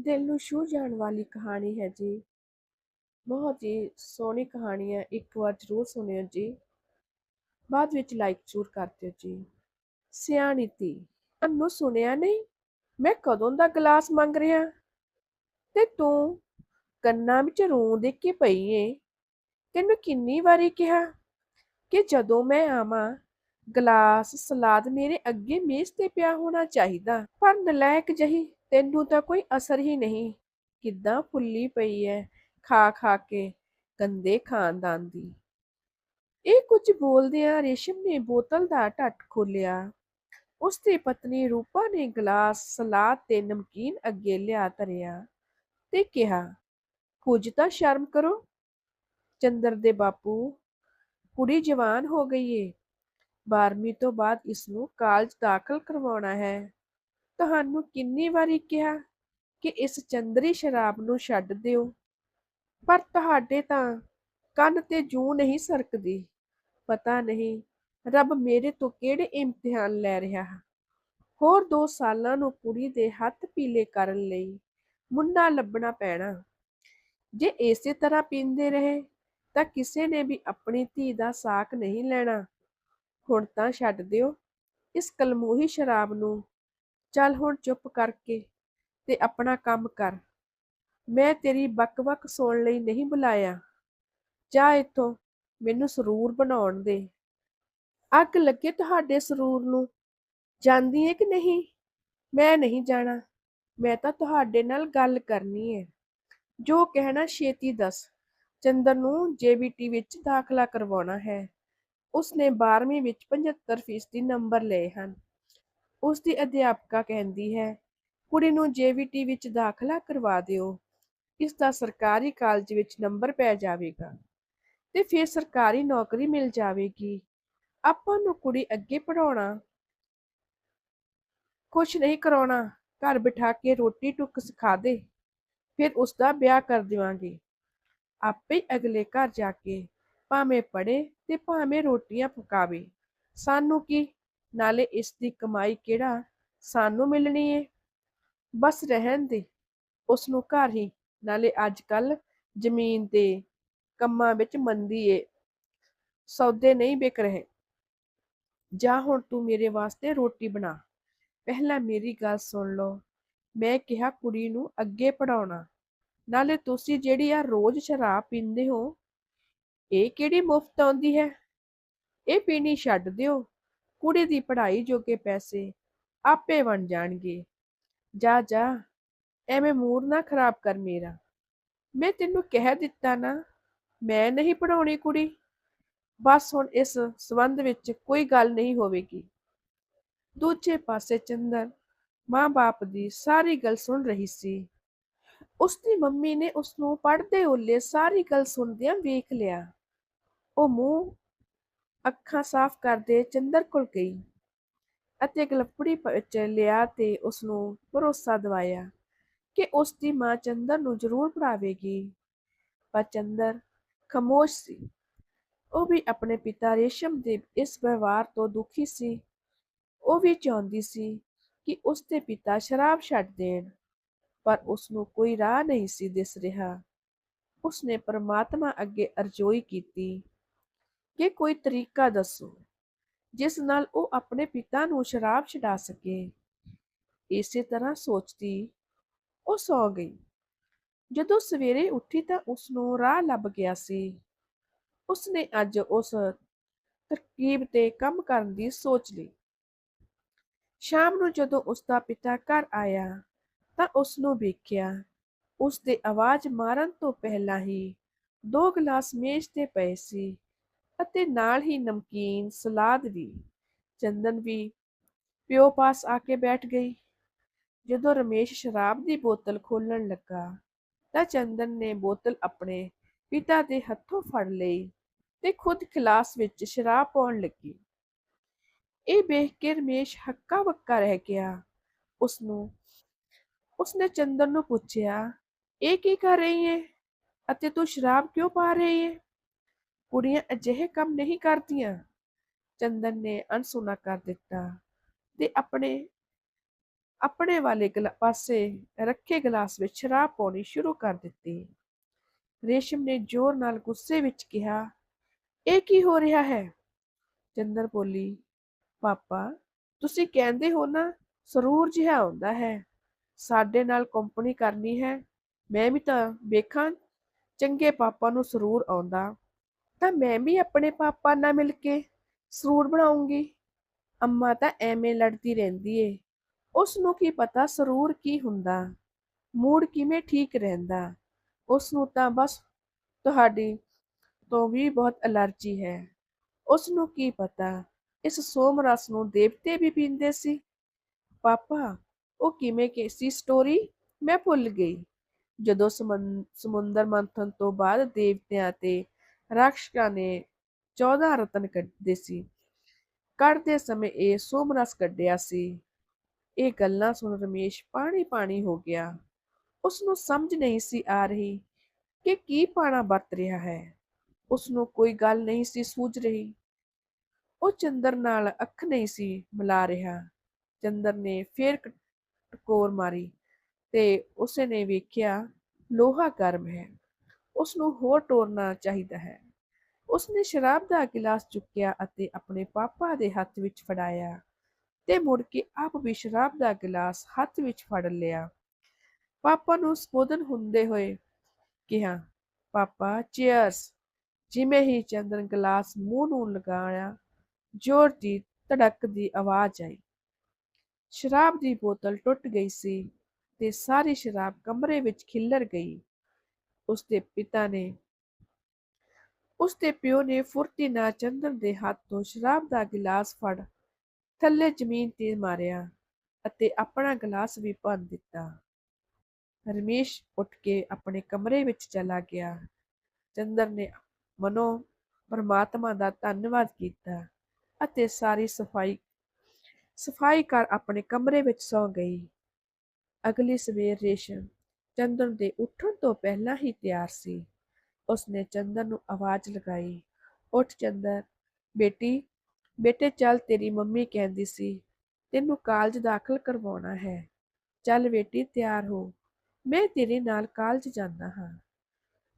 ਦਿਲ ਨੂੰ ਛੂਹ ਜਾਣ ਵਾਲੀ ਕਹਾਣੀ ਹੈ ਜੀ। ਬਹੁਤ ਹੀ ਸੋਹਣੀ ਕਹਾਣੀ ਹੈ, ਇੱਕ ਵਾਰ ਜ਼ਰੂਰ ਸੁਣਿਓ ਜੀ। ਬਾਅਦ ਵਿੱਚ ਲਾਈਕ ਜ਼ਰੂਰ ਕਰ ਦਿਓ ਜੀ। ਸਿਆਣੀ ਧੀ, ਤੁਹਾਨੂੰ ਸੁਣਿਆ ਨਹੀਂ? ਮੈਂ ਕਦੋਂ ਦਾ ਗਲਾਸ ਮੰਗ ਰਿਹਾ? ਤੇ ਤੂੰ ਕੰਨਾਂ ਵਿੱਚ ਰੂੰ ਦੇ ਕੇ ਪਈ ਏ। ਤੈਨੂੰ ਕਿੰਨੀ ਵਾਰੀ ਕਿਹਾ ਕਿ ਜਦੋਂ ਮੈਂ ਆਵਾਂ, ਗਲਾਸ, ਸਲਾਦ ਮੇਰੇ ਅੱਗੇ ਮੇਜ਼ ਤੇ ਪਿਆ ਹੋਣਾ ਚਾਹੀਦਾ, ਪਰ ਨਲਾਇਕ ਜਹੀ ਤੈਨੂੰ ਤਾਂ ਕੋਈ ਅਸਰ ਹੀ ਨਹੀਂ। ਕਿੱਦਾਂ ਫੁੱਲੀ ਪਈ ਐ ਖਾ ਖਾ ਕੇ ਗੰਦੇ ਖਾਨਦਾਨ ਦੀ। ਇਹ ਕੁਝ ਬੋਲਦਿਆਂ ਰੇਸ਼ਮ ਨੇ ਬੋਤਲ ਦਾ ਢੱਟ ਖੋਲਿਆ ਉਸ ਦੀ ਪਤਨੀ ਰੂਪਾ ਨੇ ਗਲਾਸ, ਸਲਾਦ ਤੇ ਨਮਕੀਨ ਅੱਗੇ ਲਿਆ ਧਰਿਆ ਤੇ ਕਿਹਾ, ਕੁਝ ਤਾਂ ਸ਼ਰਮ ਕਰੋ। ਚੰਦਰ ਦੇ ਬਾਪੂ, ਕੁੜੀ ਜਵਾਨ ਹੋ ਗਈ ਏ। 12ਵੀਂ ਤੋਂ ਬਾਅਦ ਇਸ ਨੂੰ ਕਾਲਜ ਦਾਖਲ ਕਰਵਾਉਣਾ ਹੈ। ਤੁਹਾਨੂੰ ਕਿੰਨੀ ਵਾਰੀ ਕਿਹਾ ਕਿ ਇਸ ਚੰਦਰੀ ਸ਼ਰਾਬ ਨੂੰ ਛੱਡ ਦਿਓ? ਪਰ ਤੁਹਾਡੇ ਤਾਂ ਕੰਨ ਤੇ ਜੂ ਨਹੀਂ ਸਰਕਦੀ। ਪਤਾ ਨਹੀਂ ਰੱਬ ਮੇਰੇ ਤੋਂ ਕਿਹੜੇ ਇਮਤਿਹਾਨ ਲੈ ਰਿਹਾ ਹੈ। ਹੋਰ 2 ਸਾਲਾਂ ਨੂੰ ਕੁੜੀ ਦੇ ਹੱਥ ਪੀਲੇ ਕਰਨ ਲਈ ਮੁੰਡਾ ਲੱਭਣਾ ਪੈਣਾ। ਜੇ ਇਸੇ ਤਰ੍ਹਾਂ ਪੀਂਦੇ ਰਹੇ, ਤਾਂ ਕਿਸੇ ਨੇ ਵੀ ਆਪਣੀ ਧੀ ਦਾ ਸਾਕ ਨਹੀਂ ਲੈਣਾ। ਹੁਣ ਤਾਂ ਛੱਡ ਦਿਓ। ਇਸ ਕਲਮੂਹੀ ਸ਼ਰਾਬ ਨੂੰ ਚੱਲ ਹੁਣ ਚੁੱਪ ਕਰਕੇ ਤੇ ਆਪਣਾ ਕੰਮ ਕਰ। ਮੈਂ ਤੇਰੀ ਬਕ-ਬਕ ਸੁਣਨ ਲਈ ਨਹੀਂ ਬੁਲਾਇਆ। ਜਾ ਇੱਥੋਂ, ਮੈਨੂੰ ਸਰੂਰ ਬਣਾਉਣ ਦੇ। ਅੱਗ ਲੱਗੇ ਤੁਹਾਡੇ ਸਰੂਰ ਨੂੰ। ਜਾਂਦੀ ਹੈ ਕਿ ਨਹੀਂ? ਮੈਂ ਨਹੀਂ ਜਾਣਾ। ਮੈਂ ਤਾਂ ਤੁਹਾਡੇ ਨਾਲ ਗੱਲ ਕਰਨੀ ਹੈ ਜੋ ਕਹਿਣਾ ਛੇਤੀ ਦੱਸ। ਚੰਦਰ ਨੂੰ ਜੇਬੀਟੀ ਵਿੱਚ ਦਾਖਲਾ ਕਰਵਾਉਣਾ ਹੈ। ਉਸਨੇ 12ਵੀਂ ਵਿੱਚ 75% ਨੰਬਰ ਲਏ ਹਨ। ਉਸ ਦੀ ਅਧਿਆਪਕਾ ਕਹਿੰਦੀ ਹੈ, ਕੁੜੀ ਨੂੰ ਜੇਵੀਟੀ ਵਿੱਚ ਦਾਖਲਾ ਕਰਵਾ ਦਿਓ। ਇਸ ਦਾ ਸਰਕਾਰੀ ਕਾਲਜ ਵਿੱਚ ਨੰਬਰ ਪੈ ਜਾਵੇਗਾ ਤੇ ਫਿਰ ਸਰਕਾਰੀ ਨੌਕਰੀ ਮਿਲ ਜਾਵੇਗੀ। ਆਪਾਂ ਨੂੰ ਕੁੜੀ ਅੱਗੇ ਪੜਾਉਣਾ ਕੁਛ ਨਹੀਂ ਕਰਾਉਣਾ, ਘਰ ਬਿਠਾ ਕੇ ਰੋਟੀ ਟੁੱਕ ਸਿਖਾ ਦੇ, ਫਿਰ ਉਸ ਦਾ ਵਿਆਹ ਕਰ ਦੇਵਾਂਗੇ। ਆਪੇ ਅਗਲੇ ਘਰ ਜਾ ਕੇ ਭਾਵੇਂ ਪੜੇ ਤੇ ਭਾਵੇਂ ਰੋਟੀਆਂ ਪਕਾਵੇ। ਸਾਨੂੰ ਕੀ ਨਾਲੇ ਇਸ ਦੀ ਕਮਾਈ ਕਿਹੜਾ ਸਾਨੂੰ ਮਿਲਣੀ ਏ? ਬਸ ਰਹਿਣ ਦੇ ਉਸ ਨੂੰ ਘਰ ਹੀ, ਨਾਲੇ ਅੱਜ ਕੱਲ ਜ਼ਮੀਨ ਦੇ ਕੰਮਾਂ ਵਿੱਚ ਮੰਦੀ ਏ। ਸੌਦੇ ਨਹੀਂ ਵਿਕ ਰਹੇ। ਜਾ ਹੁਣ ਤੂੰ ਮੇਰੇ ਵਾਸਤੇ ਰੋਟੀ ਬਣਾ। ਪਹਿਲਾਂ ਮੇਰੀ ਗੱਲ ਸੁਣ ਲਓ। ਮੈਂ ਕਿਹਾ ਕੁੜੀ ਨੂੰ ਅੱਗੇ ਪੜਾਉਣਾ ਨਾਲੇ ਤੁਸੀਂ ਜਿਹੜੀ ਆ ਰੋਜ਼ ਸ਼ਰਾਬ ਪੀਂਦੇ ਹੋ, ਇਹ ਕਿਹੜੀ ਮੁਫਤ ਆਉਂਦੀ ਹੈ? ਇਹ ਪੀਣੀ ਛੱਡ ਦਿਓ। ਕੁੜੀ ਦੀ ਪੜ੍ਹਾਈ ਜੋਗੇ ਪੈਸੇ ਆਪੇ ਬਣ ਜਾਣਗੇ। ਜਾ ਜਾ, ਐਵੇਂ ਮੂਡ ਨਾ ਖਰਾਬ ਕਰ ਮੇਰਾ। ਮੈਂ ਤੈਨੂੰ ਕਹਿ ਦਿੱਤਾ ਨਾ, ਮੈਂ ਨਹੀਂ ਪੜਾਉਣੀ ਕੁੜੀ। ਬਸ ਹੁਣ ਇਸ ਸਬੰਧ ਵਿੱਚ ਕੋਈ ਗੱਲ ਨਹੀਂ ਹੋਵੇਗੀ। ਦੂਜੇ ਪਾਸੇ ਚੰਦਰ ਮਾਂ-ਬਾਪ ਦੀ ਸਾਰੀ ਗੱਲ ਸੁਣ ਰਹੀ ਸੀ। ਉਸ ਦੀ ਮੰਮੀ ਨੇ ਉਸ ਨੂੰ ਪੜ੍ਹਦੇ ਓਲੇ ਸਾਰੀ ਗੱਲ ਸੁਣਦਿਆਂ ਵੇਖ ਲਿਆ। ਉਹ ਮੂੰਹ ਅੱਖਾਂ ਸਾਫ਼ ਕਰਦੇ ਚੰਦਰ ਕੋਲ ਗਈ ਅਤੇ ਗਲਪੜੀ ਵਿੱਚ ਲਿਆ ਤੇ ਉਸ ਨੂੰ ਭਰੋਸਾ ਦਿਵਾਇਆ ਕਿ ਉਸ ਦੀ ਮਾਂ ਚੰਦਰ ਨੂੰ ਜ਼ਰੂਰ ਪੜਾਵੇਗੀ ਪਰ ਚੰਦਰ ਖਮੋਸ਼ ਸੀ। ਉਹ ਵੀ ਆਪਣੇ ਪਿਤਾ ਰੇਸ਼ਮ ਦੇ ਇਸ ਵਿਵਹਾਰ ਤੋਂ ਦੁਖੀ ਸੀ। ਉਹ ਵੀ ਚਾਹੁੰਦੀ ਸੀ ਕਿ ਉਸ ਦੇ ਪਿਤਾ ਸ਼ਰਾਬ ਛੱਡ ਦੇਣ, ਪਰ ਉਸ ਨੂੰ ਕੋਈ ਰਾਹ ਨਹੀਂ ਸੀ ਦਿਸ ਰਿਹਾ। ਉਸ ਨੇ ਪਰਮਾਤਮਾ ਅੱਗੇ ਅਰਜ਼ੋਈ ਕੀਤੀ। ਕਿ ਕੋਈ ਤਰੀਕਾ ਦੱਸੋ, ਜਿਸ ਨਾਲ ਉਹ ਆਪਣੇ ਪਿਤਾ ਨੂੰ ਸ਼ਰਾਬ ਛਡਾ ਸਕੇ। ਇਸੇ ਤਰ੍ਹਾਂ ਸੋਚਦੀ ਉਹ ਸੌ ਗਈ। ਜਦੋਂ ਸਵੇਰੇ ਉੱਠੀ ਤਾਂ ਉਸ ਨੂੰ ਰਾਹ ਲੱਭ ਗਿਆ ਸੀ। ਉਸ ਨੇ ਅੱਜ ਉਸ ਤਰਕੀਬ ਤੇ ਕੰਮ ਕਰਨ ਦੀ ਸੋਚ ਲਈ। ਸ਼ਾਮ ਨੂੰ ਜਦੋਂ ਉਸ ਦਾ ਪਿਤਾ ਘਰ ਆਇਆ ਤਾਂ ਉਸ ਨੂੰ ਵੇਖਿਆ ਉਸ ਦੇ ਆਵਾਜ਼ ਮਾਰਨ ਤੋਂ ਪਹਿਲਾਂ ਹੀ ਦੋ ਗਲਾਸ ਮੇਜ਼ ਤੇ ਪਏ ਸੀ। ਅਤੇ ਨਾਲ ਹੀ ਨਮਕੀਨ ਸਲਾਦ ਵੀ ਚੰਦਨ ਵੀ ਪਿਓ ਪਾਸ ਆ ਕੇ ਬੈਠ ਗਈ। ਜਦੋਂ ਰਮੇਸ਼ ਸ਼ਰਾਬ ਦੀ ਬੋਤਲ ਖੋਲਣ ਲੱਗਾ, ਤਾਂ ਚੰਦਨ ਨੇ ਬੋਤਲ ਆਪਣੇ ਪਿਤਾ ਦੇ ਹੱਥੋਂ ਫੜ ਲਈ ਤੇ ਖੁਦ ਖਿਲਾਸ ਵਿੱਚ ਸ਼ਰਾਬ ਪਾਉਣ ਲੱਗੀ। ਇਹ ਵੇਖ ਕੇ ਰਮੇਸ਼ ਹੱਕਾ ਬੱਕਾ ਰਹਿ ਗਿਆ। ਉਸ ਨੂੰ ਉਸਨੇ ਚੰਦਨ ਨੂੰ ਪੁੱਛਿਆ, ਇਹ ਕੀ ਕਰ ਰਹੀ ਹੈ ਅਤੇ ਤੂੰ ਸ਼ਰਾਬ ਕਿਉਂ ਪਾ ਰਹੀ ਹੈ ਕੁੜੀਆਂ ਅਜਿਹੇ ਕੰਮ ਨਹੀਂ ਕਰਦੀਆਂ। ਚੰਦਨ ਨੇ ਅਣਸੁਣਾ ਕਰ ਦਿੱਤਾ ਤੇ ਆਪਣੇ ਆਪਣੇ ਵਾਲੇ ਗਲਾ- ਪਾਸੇ ਰੱਖੇ ਗਲਾਸ ਵਿੱਚ ਸ਼ਰਾਬ ਪਾਉਣੀ ਸ਼ੁਰੂ ਕਰ ਦਿੱਤੀ। ਰੇਸ਼ਮ ਨੇ ਜ਼ੋਰ ਨਾਲ ਗੁੱਸੇ ਵਿੱਚ ਕਿਹਾ, ਇਹ ਕੀ ਹੋ ਰਿਹਾ ਹੈ? ਚੰਦਰ ਬੋਲੀ, ਪਾਪਾ, ਤੁਸੀਂ ਕਹਿੰਦੇ ਹੋ ਨਾ, ਸਰੂਰ ਜਿਹਾ ਹੁੰਦਾ ਹੈ। ਸਾਡੇ ਨਾਲ ਕੰਪਨੀ ਕਰਨੀ ਹੈ। ਮੈਂ ਵੀ ਤਾਂ ਵੇਖਾਂ, ਚੰਗੇ ਪਾਪਾ ਨੂੰ ਸਰੂਰ ਆਉਂਦਾ। ਤਾਂ ਮੈਂ ਵੀ ਆਪਣੇ ਪਾਪਾ ਨਾਲ ਮਿਲ ਕੇ ਸਰੂਰ ਬਣਾਉਂਗੀ। ਅੰਮਾ ਤਾਂ ਐਵੇਂ ਲੜਦੀ ਰਹਿੰਦੀ ਏ। ਉਸ ਨੂੰ ਕੀ ਪਤਾ ਸਰੂਰ ਕੀ ਹੁੰਦਾ? ਮੂਡ ਕਿਵੇਂ ਠੀਕ ਰਹਿੰਦਾ? ਉਸ ਨੂੰ ਤਾਂ ਬਸ ਤੁਹਾਡੀ ਤੋਂ ਵੀ ਬਹੁਤ ਅਲਰਜੀ ਹੈ। ਉਸ ਨੂੰ ਕੀ ਪਤਾ? ਇਸ ਸੋਮ ਰਸ ਨੂੰ ਦੇਵਤੇ ਵੀ ਪੀਂਦੇ ਸੀ। ਪਾਪਾ, ਉਹ ਕਿਵੇਂ ਕੇਸੀ ਸਟੋਰੀ ਮੈਂ ਭੁੱਲ ਗਈ। ਜਦੋਂ ਸਮੁੰਦਰ ਮੰਥਨ ਤੋਂ ਬਾਅਦ ਦੇਵਤਿਆਂ ਤੇ ਰਾਕਸ਼ਕਾਂ ਨੇ 14 ਰਤਨ ਕੱਢਦੇ ਸੀ। ਕੱਢਦੇ ਸਮੇਂ ਇਹ ਸੋਮ ਰਸ ਕੱਢਿਆ ਸੀ। ਇਹ ਗੱਲਾਂ ਸੁਣ ਰਮੇਸ਼ ਪਾਣੀ ਪਾਣੀ ਹੋ ਗਿਆ। ਉਸ ਨੂੰ ਸਮਝ ਨਹੀਂ ਸੀ ਆ ਰਹੀ ਕਿ ਕੀ ਪਾਣਾ ਵਰਤ ਰਿਹਾ ਹੈ। ਉਸ ਨੂੰ ਕੋਈ ਗੱਲ ਨਹੀਂ ਸੀ ਸੂਝ ਰਹੀ। ਉਹ ਚੰਦਰ ਨਾਲ ਅੱਖ ਨਹੀਂ ਸੀ ਮਿਲਾ ਰਿਹਾ। ਚੰਦਰ ਨੇ ਫੇਰ ਟਕੋਰ ਮਾਰੀ ਤੇ ਉਸੇ ਨੇ ਵੇਖਿਆ ਲੋਹਾ ਗਰਮ ਹੈ। ਉਸ ਨੂੰ ਹੋਰ ਟੋਰਨਾ ਚਾਹੀਦਾ ਹੈ। ਉਸਨੇ ਸ਼ਰਾਬ ਦਾ ਗਿਲਾਸ ਚੁੱਕਿਆ ਅਤੇ ਆਪਣੇ ਪਾਪਾ ਦੇ ਹੱਥ ਵਿੱਚ ਫੜਾਇਆ ਤੇ ਮੁੜ ਕੇ ਆਪ ਵੀ ਸ਼ਰਾਬ ਦਾ ਗਿਲਾਸ ਹੱਥ ਵਿੱਚ ਫੜ ਲਿਆ। ਪਾਪਾ ਨੂੰ ਸੰਬੋਧਨ ਹੁੰਦੇ ਹੋਏ ਕਿਹਾ, ਪਾਪਾ, ਚੀਅਰਸ, ਜਿਵੇਂ ਹੀ ਚੰਦਨ ਗਲਾਸ ਮੂੰਹ ਨੂੰ ਲਗਾਇਆ, ਜ਼ੋਰ ਦੀ ਧੜਕ ਦੀ ਆਵਾਜ਼ ਆਈ। ਸ਼ਰਾਬ ਦੀ ਬੋਤਲ ਟੁੱਟ ਗਈ ਸੀ ਤੇ ਸਾਰੀ ਸ਼ਰਾਬ ਕਮਰੇ ਵਿੱਚ ਖਿੱਲਰ ਗਈ। ਉਸਦੇ ਪਿਤਾ ਨੇ ਉਸਦੇ ਪਿਓ ਨੇ ਫੁਰਤੀ ਨਾਲ ਚੰਦਨ ਦੇ ਹੱਥ ਤੋਂ ਸ਼ਰਾਬ ਦਾ ਗਿਲਾਸ ਫੜ ਥੱਲੇ ਜ਼ਮੀਨ ਤੇ ਮਾਰਿਆ ਅਤੇ ਆਪਣਾ ਗਲਾਸ ਵੀ ਭੰਨ ਦਿੱਤਾ। ਰਮੇਸ਼ ਉੱਠ ਕੇ ਆਪਣੇ ਕਮਰੇ ਵਿੱਚ ਚਲਾ ਗਿਆ। ਚੰਦਰ ਨੇ ਮਨੋ ਪਰਮਾਤਮਾ ਦਾ ਧੰਨਵਾਦ ਕੀਤਾ ਅਤੇ ਸਾਰੀ ਸਫ਼ਾਈ ਸਫ਼ਾਈ ਕਰ ਆਪਣੇ ਕਮਰੇ ਵਿੱਚ ਸੌ ਗਈ। ਅਗਲੀ ਸਵੇਰ ਰੇਸ਼ਮ ਚੰਦਨ ਦੇ ਉੱਠਣ ਤੋਂ ਪਹਿਲਾਂ ਹੀ ਤਿਆਰ ਸੀ। ਉਸਨੇ ਚੰਦਰ ਨੂੰ ਆਵਾਜ਼ ਲਗਾਈ, ਉੱਠ ਚੰਦਰ, ਬੇਟੀ, ਬੇਟੇ ਚੱਲ ਤੇਰੀ ਮੰਮੀ ਕਹਿੰਦੀ ਸੀ, ਤੈਨੂੰ ਕਾਲਜ ਦਾਖਲ ਕਰਵਾਉਣਾ ਹੈ। ਚੱਲ ਬੇਟੀ, ਤਿਆਰ ਹੋ, ਮੈਂ ਤੇਰੇ ਨਾਲ ਕਾਲਜ ਜਾਂਦਾ ਹਾਂ।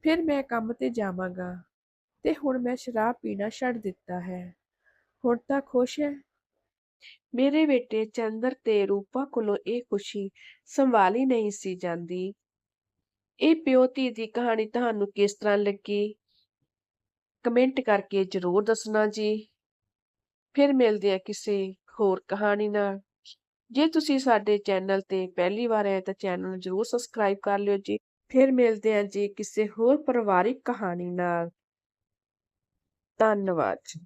ਫਿਰ ਮੈਂ ਕੰਮ ਤੇ ਜਾਵਾਂਗਾ ਤੇ ਹੁਣ ਮੈਂ ਸ਼ਰਾਬ ਪੀਣਾ ਛੱਡ ਦਿੱਤਾ ਹੈ। ਹੁਣ ਤਾਂ ਖੁਸ਼ ਹੈ? ਮੇਰੇ ਬੇਟੇ, ਚੰਦਰ ਤੇ ਰੂਪਾ ਕੋਲੋਂ ਇਹ ਖੁਸ਼ੀ ਸੰਭਾਲੀ ਨਹੀਂ ਸੀ ਜਾਂਦੀ। ਇਹ ਪਿਓ ਧੀ ਦੀ ਕਹਾਣੀ ਤੁਹਾਨੂੰ ਕਿਸ ਤਰ੍ਹਾਂ ਲੱਗੀ? ਕਮੈਂਟ ਕਰਕੇ ਜ਼ਰੂਰ ਦੱਸਣਾ ਜੀ। ਫਿਰ ਮਿਲਦੇ ਆ ਕਿਸੇ ਹੋਰ ਕਹਾਣੀ ਨਾਲ। ਜੇ ਤੁਸੀਂ ਸਾਡੇ ਚੈਨਲ ਤੇ ਪਹਿਲੀ ਵਾਰ ਆਏ ਤਾਂ ਚੈਨਲ ਨੂੰ ਜ਼ਰੂਰ ਸਬਸਕ੍ਰਾਈਬ ਕਰ ਲਿਓ ਜੀ। ਫਿਰ ਮਿਲਦੇ ਆ ਜੀ ਕਿਸੇ ਹੋਰ ਪਰਿਵਾਰਿਕ ਕਹਾਣੀ ਨਾਲ। ਧੰਨਵਾਦ ਜੀ।